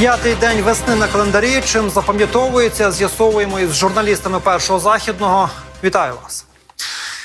П'ятий день весни на календарі. Чим запам'ятовується, з'ясовуємо із журналістами першого західного. Вітаю вас.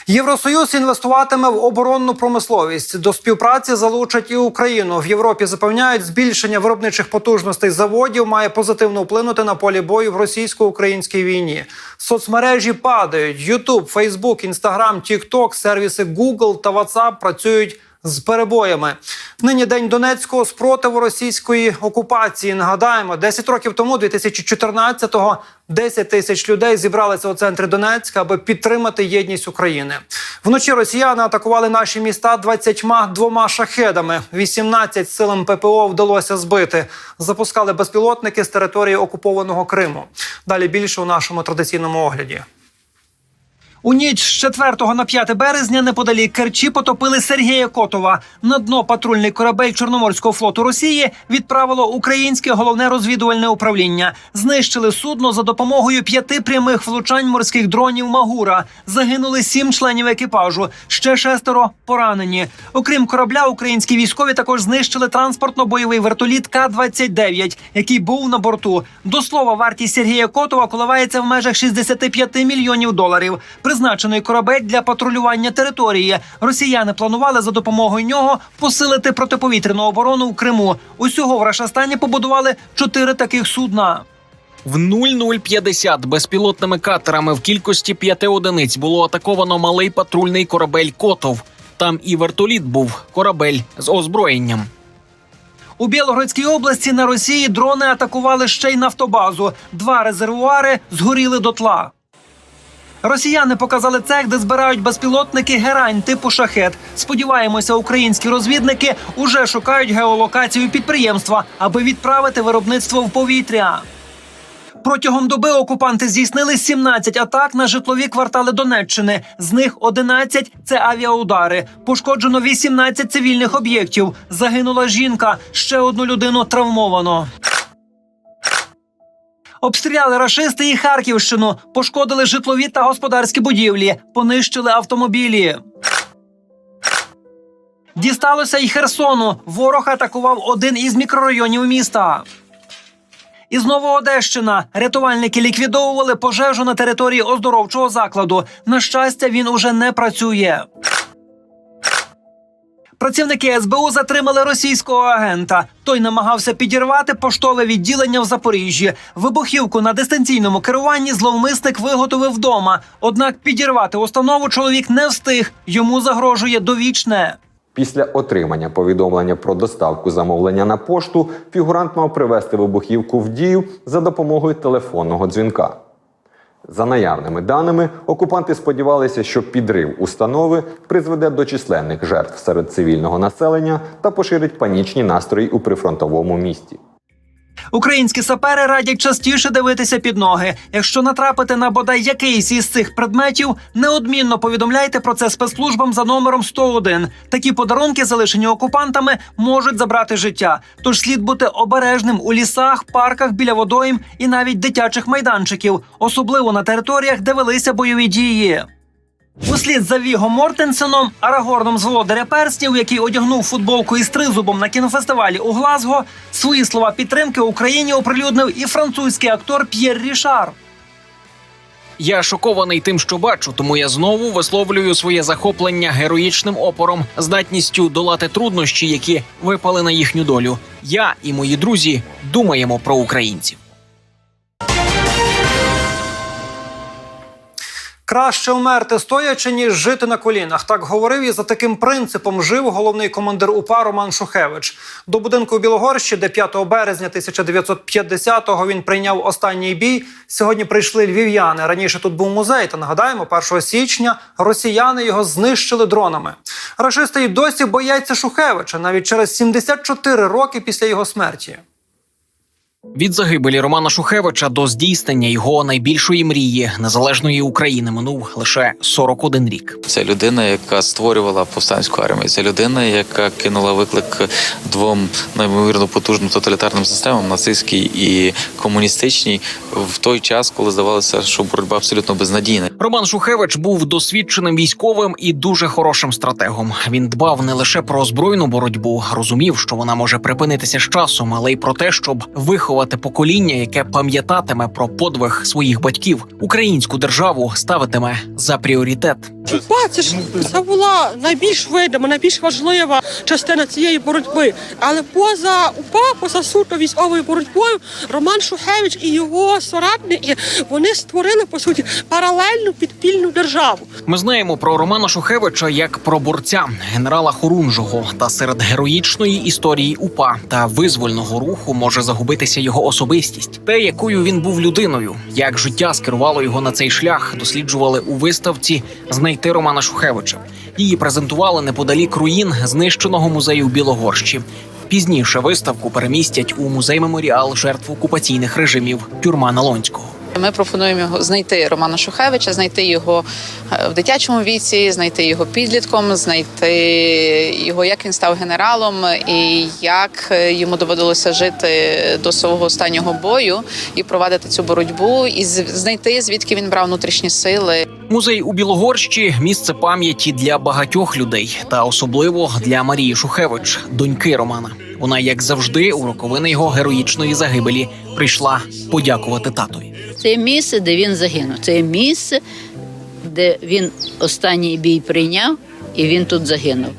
Євросоюз інвестуватиме в оборонну промисловість. До співпраці залучать і Україну. В Європі запевняють, збільшення виробничих потужностей заводів має позитивно вплинути на полі бою в російсько-українській війні. Соцмережі падають. Ютуб, Фейсбук, Інстаграм, Тікток, сервіси Google та WhatsApp працюють з перебоями. Нині день Донецького спротиву російської окупації. Нагадаємо, 10 років тому, 2014-го, 10 тисяч людей зібралися у центрі Донецька, аби підтримати єдність України. Вночі росіяни атакували наші міста 22 шахедами. 18 силам ППО вдалося збити. Запускали безпілотники з території окупованого Криму. Далі більше у нашому традиційному огляді. У ніч з 4 на 5 березня неподалік Керчі потопили Сергія Котова. На дно патрульний корабель Чорноморського флоту Росії відправило українське головне розвідувальне управління. Знищили судно за допомогою п'яти прямих влучань морських дронів Магура. Загинули сім членів екіпажу. Ще шестеро поранені. Окрім корабля, українські військові також знищили транспортно-бойовий вертоліт К-29, який був на борту. До слова, вартість Сергія Котова коливається в межах 65 мільйонів доларів. Призначений корабель для патрулювання території. Росіяни планували за допомогою нього посилити протиповітряну оборону в Криму. Усього в Рашастані побудували чотири таких судна. В 0050 безпілотними катерами в кількості п'яти одиниць було атаковано малий патрульний корабель Котов. Там і вертоліт був корабель з озброєнням. У Білогородській області на Росії дрони атакували ще й нафтобазу. Два резервуари згоріли дотла. Росіяни показали цех, де збирають безпілотники герань типу шахет. Сподіваємося, українські розвідники уже шукають геолокацію підприємства, аби відправити виробництво в повітря. Протягом доби окупанти здійснили 17 атак на житлові квартали Донеччини. З них 11 – це авіаудари. Пошкоджено 18 цивільних об'єктів. Загинула жінка. Ще одну людину травмовано. Обстріляли рашисти і Харківщину, пошкодили житлові та господарські будівлі, понищили автомобілі. Дісталося й Херсону. Ворог атакував один із мікрорайонів міста. І знову Одещина. Рятувальники ліквідовували пожежу на території оздоровчого закладу. На щастя, він уже не працює. Працівники СБУ затримали російського агента. Той намагався підірвати поштове відділення в Запоріжжі. Вибухівку на дистанційному керуванні зловмисник виготовив вдома. Однак підірвати установу чоловік не встиг. Йому загрожує довічне. Після отримання повідомлення про доставку замовлення на пошту фігурант мав привести вибухівку в дію за допомогою телефонного дзвінка. За наявними даними, окупанти сподівалися, що підрив установи призведе до численних жертв серед цивільного населення та поширить панічні настрої у прифронтовому місті. Українські сапери радять частіше дивитися під ноги. Якщо натрапите на бодай якийсь із цих предметів, неодмінно повідомляйте про це спецслужбам за номером 101. Такі подарунки, залишені окупантами, можуть забрати життя. Тож слід бути обережним у лісах, парках біля водойм і навіть дитячих майданчиків, особливо на територіях, де велися бойові дії. Услід за Віго Мортенсеном, Арагорном з володаря перснів, який одягнув футболку із тризубом на кінофестивалі у Глазго, свої слова підтримки Україні оприлюднив і французький актор П'єр Рішар. Я шокований тим, що бачу, тому я знову висловлюю своє захоплення героїчним опором, здатністю долати труднощі, які випали на їхню долю. Я і мої друзі думаємо про українців. Краще вмерти стоячи, ніж жити на колінах. Так говорив і за таким принципом жив головний командир УПА Роман Шухевич. До будинку у Білогорщі, де 5 березня 1950-го він прийняв останній бій. Сьогодні прийшли львів'яни. Раніше тут був музей. Та нагадаємо, 1 січня росіяни його знищили дронами. Рашисти й досі бояться Шухевича навіть через 74 роки після його смерті. Від загибелі Романа Шухевича до здійснення його найбільшої мрії незалежної України минув лише 41 рік. Це людина, яка створювала повстанську армію. Це людина, яка кинула виклик двом неймовірно потужним тоталітарним системам нацистській і комуністичній в той час, коли здавалося, що боротьба абсолютно безнадійна. Роман Шухевич був досвідченим військовим і дуже хорошим стратегом. Він дбав не лише про збройну боротьбу, розумів, що вона може припинитися з часом, але й про те, щоб виховати покоління, яке пам'ятатиме про подвиг своїх батьків. Українську державу ставитиме за пріоритет. УПА це ж це була найбільш видима, найбільш важлива частина цієї боротьби. Але поза УПА, поза суто військовою боротьбою, Роман Шухевич і його соратники вони створили по суті паралельну підпільну державу. Ми знаємо про Романа Шухевича як про борця генерала Хорунжого. Та серед героїчної історії УПА та визвольного руху може загубитися його особистість, те, якою він був людиною, як життя скерувало його на цей шлях, досліджували у виставці Знайти Романа Шухевича. Її презентували неподалік руїн знищеного музею Білогорщі. Пізніше виставку перемістять у музей меморіал жертв окупаційних режимів тюрма Налонського. Ми пропонуємо його знайти Романа Шухевича, знайти його е, в дитячому віці, знайти його підлітком, знайти його, як він став генералом, і як е, йому доводилося жити до свого останнього бою і провадити цю боротьбу, і знайти звідки він брав внутрішні сили. Музей у Білогорщі місце пам'яті для багатьох людей, та особливо для Марії Шухевич, доньки Романа. Вона, як завжди, у роковини його героїчної загибелі прийшла подякувати татові. Це місце, де він загинув. Це місце, де він останній бій прийняв, і він тут загинув.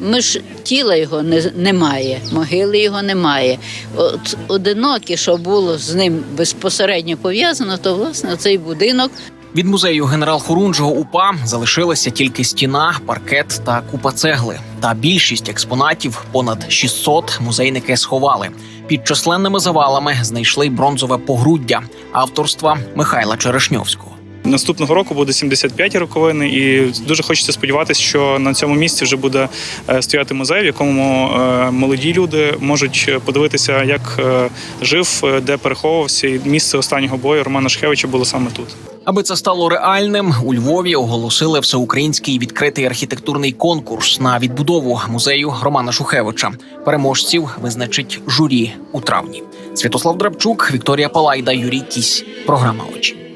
Ми ж тіла його не, немає, могили його немає. От одиноке, що було з ним безпосередньо пов'язано, то власне цей будинок Від музею генерал Хорунжого УПА залишилася тільки стіна, паркет та купа цегли. Та більшість експонатів, понад 600, музейники сховали. Під численними завалами знайшли бронзове погруддя авторства Михайла Черешньовського. Наступного року буде 75 роковини, і дуже хочеться сподіватися, що на цьому місці вже буде е, стояти музей, в якому е, молоді люди можуть подивитися, як е, жив, де переховувався, і місце останнього бою Романа Шхевича було саме тут. Аби це стало реальним, у Львові оголосили всеукраїнський відкритий архітектурний конкурс на відбудову музею Романа Шухевича. Переможців визначить журі у травні. Святослав Драбчук, Вікторія Палайда, Юрій Кісь. Програма очі.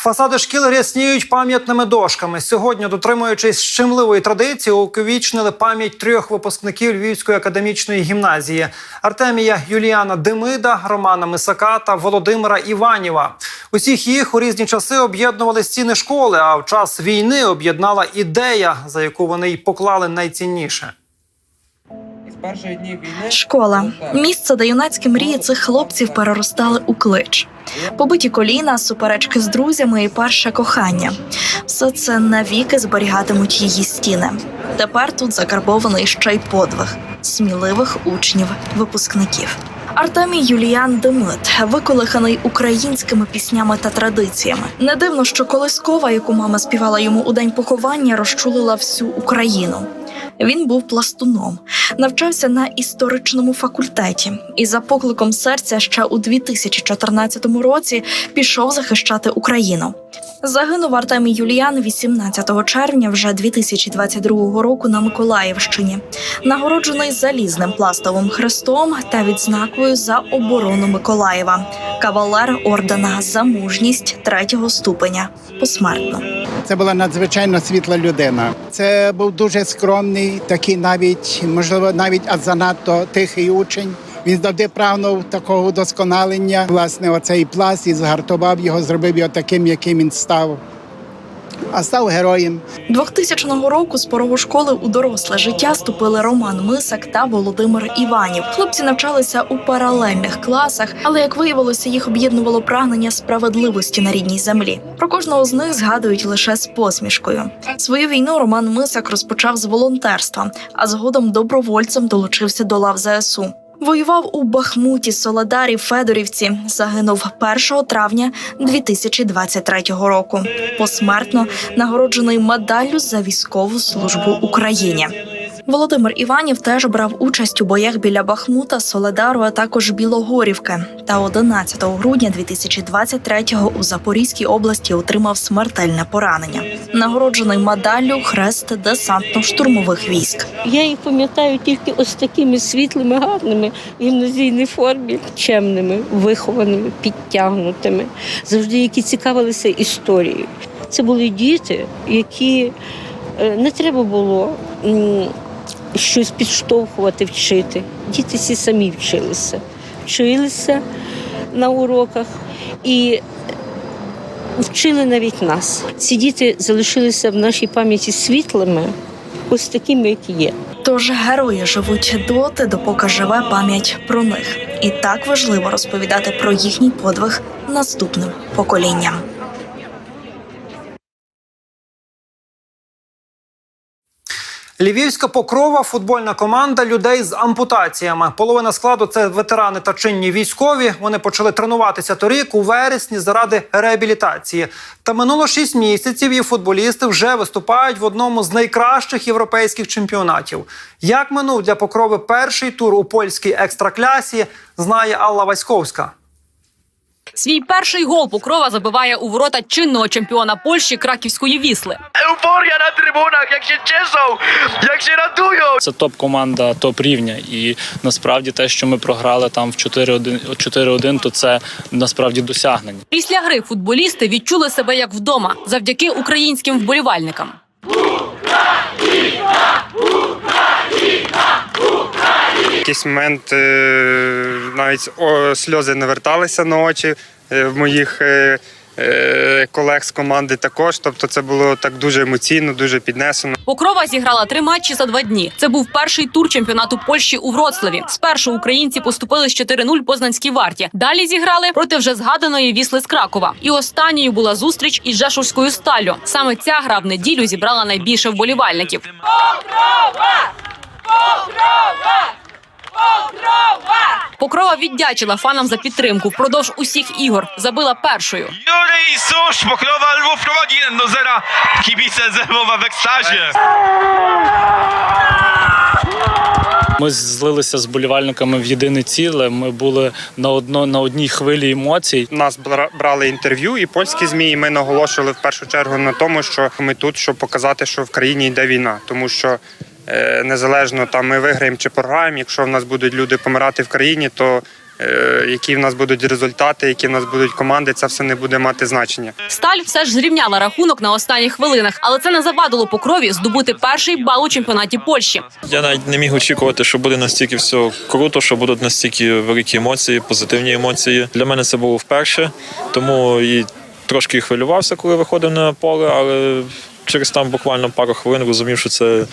Фасади шкіл рясніють пам'ятними дошками. Сьогодні, дотримуючись щемливої традиції, увіковічнили пам'ять трьох випускників Львівської академічної гімназії: Артемія Юліана Демида, Романа Мисака та Володимира Іваніва. Усіх їх у різні часи об'єднували стіни школи. А в час війни об'єднала ідея, за яку вони й поклали найцінніше. Школа місце, де юнацькі мрії цих хлопців переростали у клич. Побиті коліна, суперечки з друзями і перше кохання. Все це навіки зберігатимуть її стіни. Тепер тут закарбований ще й подвиг сміливих учнів, випускників. Артемій Юліан Демит виколиханий українськими піснями та традиціями. Не дивно, що колискова, яку мама співала йому у день поховання, розчулила всю Україну. Він був пластуном, навчався на історичному факультеті і за покликом серця ще у 2014 році пішов захищати Україну. Загинув Артемій Юліан 18 червня вже 2022 року на Миколаївщині, нагороджений залізним пластовим хрестом та відзнакою за оборону Миколаєва, кавалер ордена за мужність третього ступеня посмертно. Це була надзвичайно світла людина. Це був дуже скромний, такий навіть, можливо, навіть занадто тихий учень. Він завжди прагнув такого удосконалення. Власне, оцей пласт і згартував його, зробив його таким, яким він став. А став героєм. 2000 року з порогу школи у доросле життя ступили Роман Мисак та Володимир Іванів. Хлопці навчалися у паралельних класах, але як виявилося, їх об'єднувало прагнення справедливості на рідній землі. Про кожного з них згадують лише з посмішкою. Свою війну Роман Мисак розпочав з волонтерства, а згодом добровольцем долучився до лав ЗСУ. Воював у Бахмуті, Солодарі, Федорівці. Загинув 1 травня 2023 року. Посмертно нагороджений медаллю за військову службу Україні. Володимир Іванів теж брав участь у боях біля Бахмута, Соледару, а також Білогорівки. Та 11 грудня 2023-го у Запорізькій області отримав смертельне поранення. Нагороджений медаллю хрест десантно-штурмових військ. Я їх пам'ятаю тільки ось такими світлими, гарними в гімназійній формі, чемними, вихованими, підтягнутими, завжди які цікавилися історією. Це були діти, які е, не треба було щось підштовхувати, вчити. Діти всі самі вчилися, вчилися на уроках і вчили навіть нас. Ці діти залишилися в нашій пам'яті світлими, ось такими, які є. Тож герої живуть доти, допоки живе пам'ять про них. І так важливо розповідати про їхній подвиг наступним поколінням. Львівська покрова футбольна команда людей з ампутаціями. Половина складу це ветерани та чинні військові. Вони почали тренуватися торік у вересні заради реабілітації. Та минуло шість місяців, і футболісти вже виступають в одному з найкращих європейських чемпіонатів. Як минув для покрови перший тур у польській екстраклясі, знає Алла Васьковська. Свій перший гол Покрова забиває у ворота чинного чемпіона Польщі краківської вісли. Euforia na trybunach, jak się cieszą, jak się radują. Це топ-команда топ рівня. І насправді те, що ми програли там в 4-1, 4-1, то це насправді досягнення. Після гри футболісти відчули себе як вдома завдяки українським вболівальникам. якийсь момент е, навіть о, сльози наверталися на очі е, в моїх е, е, колег з команди також. Тобто це було так дуже емоційно, дуже піднесено. Покрова зіграла три матчі за два дні. Це був перший тур чемпіонату Польщі у Вроцлаві. Спершу українці поступили з 4-0 Познанській варті. Далі зіграли проти вже згаданої вісли з Кракова. І останньою була зустріч із Жешовською сталлю. Саме ця гра в неділю зібрала найбільше вболівальників. Покрова віддячила фанам за підтримку впродовж усіх ігор. Забила першою. I Susz, Pokrowa Lwów prowadzi 1 do 0. Kibice z Lwowa w. Ми злилися з болівальниками в єдине ціле. Ми були на одно на одній хвилі емоцій. Нас бра- брали інтерв'ю, і польські змі, і ми наголошували в першу чергу на тому, що ми тут, щоб показати, що в країні йде війна, тому що. Е, Незалежно там ми виграємо чи програємо. Якщо в нас будуть люди помирати в країні, то е, які в нас будуть результати, які в нас будуть команди, це все не буде мати значення. Сталь все ж зрівняла рахунок на останніх хвилинах, але це не завадило покрові здобути перший бал у чемпіонаті Польщі. Я навіть не міг очікувати, що буде настільки все круто, що будуть настільки великі емоції, позитивні емоції. Для мене це було вперше, тому і трошки хвилювався, коли виходив на поле, але через там буквально пару хвилин розумів, що це.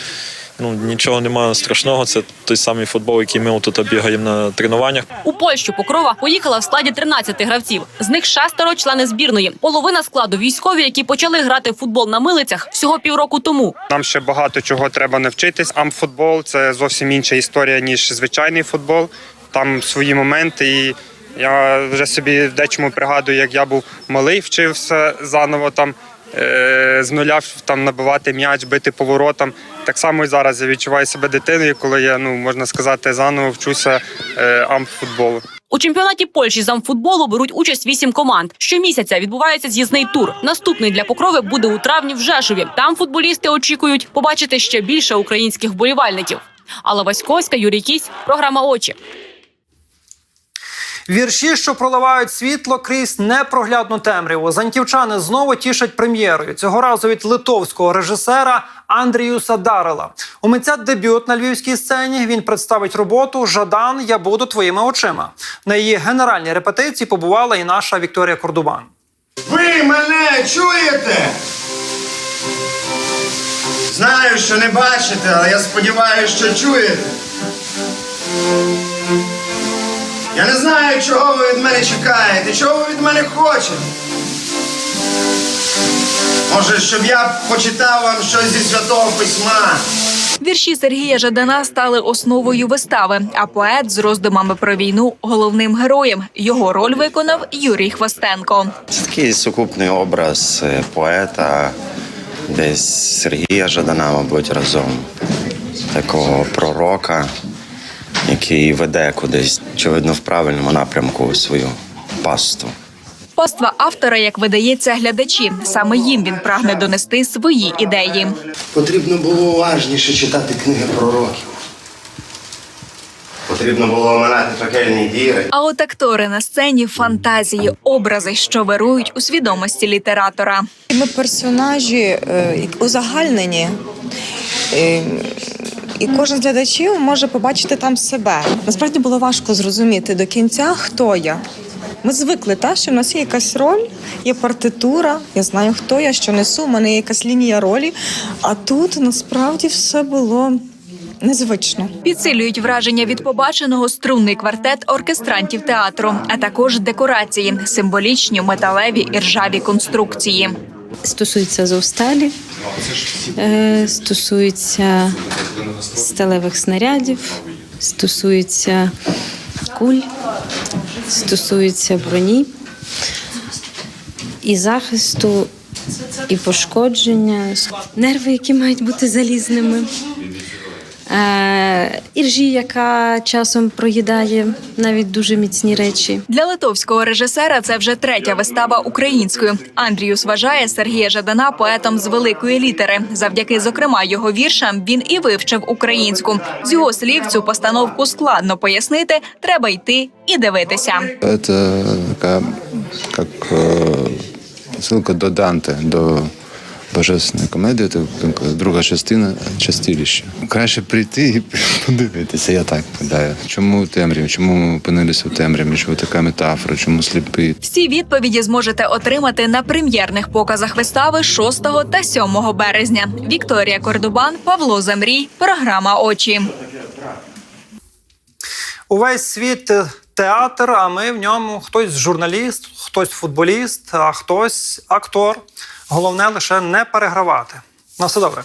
Ну нічого немає страшного. Це той самий футбол, який ми тут бігаємо на тренуваннях. У Польщу Покрова поїхала в складі 13 гравців. З них шестеро члени збірної. Половина складу військові, які почали грати в футбол на милицях всього півроку тому. Нам ще багато чого треба навчитись. Амфутбол це зовсім інша історія, ніж звичайний футбол. Там свої моменти. І я вже собі в дечому пригадую, як я був малий, вчився заново там з нуля там набивати м'яч, бити поворотам. Так само і зараз я відчуваю себе дитиною, коли я ну можна сказати заново вчуся е, амфутболу. У чемпіонаті Польщі з амфутболу беруть участь вісім команд. Щомісяця відбувається з'їзний тур. Наступний для покрови буде у травні в Жешові. Там футболісти очікують побачити ще більше українських болівальників. Алла Васьковська, Юрій Кісь, програма Очі. Вірші, що проливають світло крізь непроглядну темряву. Зантівчани знову тішать прем'єрою. Цього разу від литовського режисера Андріюса Дарила. У митця дебют на львівській сцені. Він представить роботу Жадан. Я буду твоїми очима. На її генеральній репетиції побувала і наша Вікторія Кордубан. Ви мене чуєте? Знаю, що не бачите, але я сподіваюся, що чуєте. Я не знаю, чого ви від мене чекаєте, чого ви від мене хочете. Може, щоб я почитав вам щось зі святого письма. Вірші Сергія Жадана стали основою вистави, а поет з роздумами про війну головним героєм. Його роль виконав Юрій Хвостенко. Це такий сукупний образ е, поета, десь Сергія Жадана, мабуть, разом такого пророка, який веде кудись, очевидно, в правильному напрямку свою пасту. Паства автора, як видається, глядачі. Саме їм він прагне донести свої ідеї. Потрібно було уважніше читати книги пророків. Потрібно було оминати пекельні діри. А от актори на сцені фантазії, образи, що вирують у свідомості літератора. Ми персонажі е, узагальнені. Е, І кожен з глядачів може побачити там себе. Насправді було важко зрозуміти до кінця, хто я. Ми звикли, та, що в нас є якась роль, є партитура, я знаю, хто я, що несу, у мене є якась лінія ролі. А тут насправді все було незвично. Підсилюють враження від побаченого струнний квартет оркестрантів театру, а також декорації, символічні металеві і ржаві конструкції. Стосується Азовсталі, е, стосується сталевих снарядів, стосується куль, стосується броні і захисту, і пошкодження, нерви, які мають бути залізними. Е, Іржі, яка часом проїдає навіть дуже міцні речі. Для литовського режисера це вже третя вистава українською. Андріус вважає Сергія Жадана поетом з великої літери. Завдяки, зокрема, його віршам він і вивчив українську. З його слів цю постановку складно пояснити. Треба йти і дивитися. Это такая, как э, ссылка до Данте, до божественної комедії, це друга частина частилища. Краще прийти і подивитися. Я так гадаю. Чому темряві? Чому ми опинилися в темряві? Чому така метафора? Чому сліпий? Всі відповіді зможете отримати на прем'єрних показах вистави 6 та 7 березня. Вікторія Кордубан, Павло Замрій. Програма Очі. Увесь світ театр, а ми в ньому хтось журналіст, хтось футболіст, а хтось актор. Головне лише не перегравати. На все добре.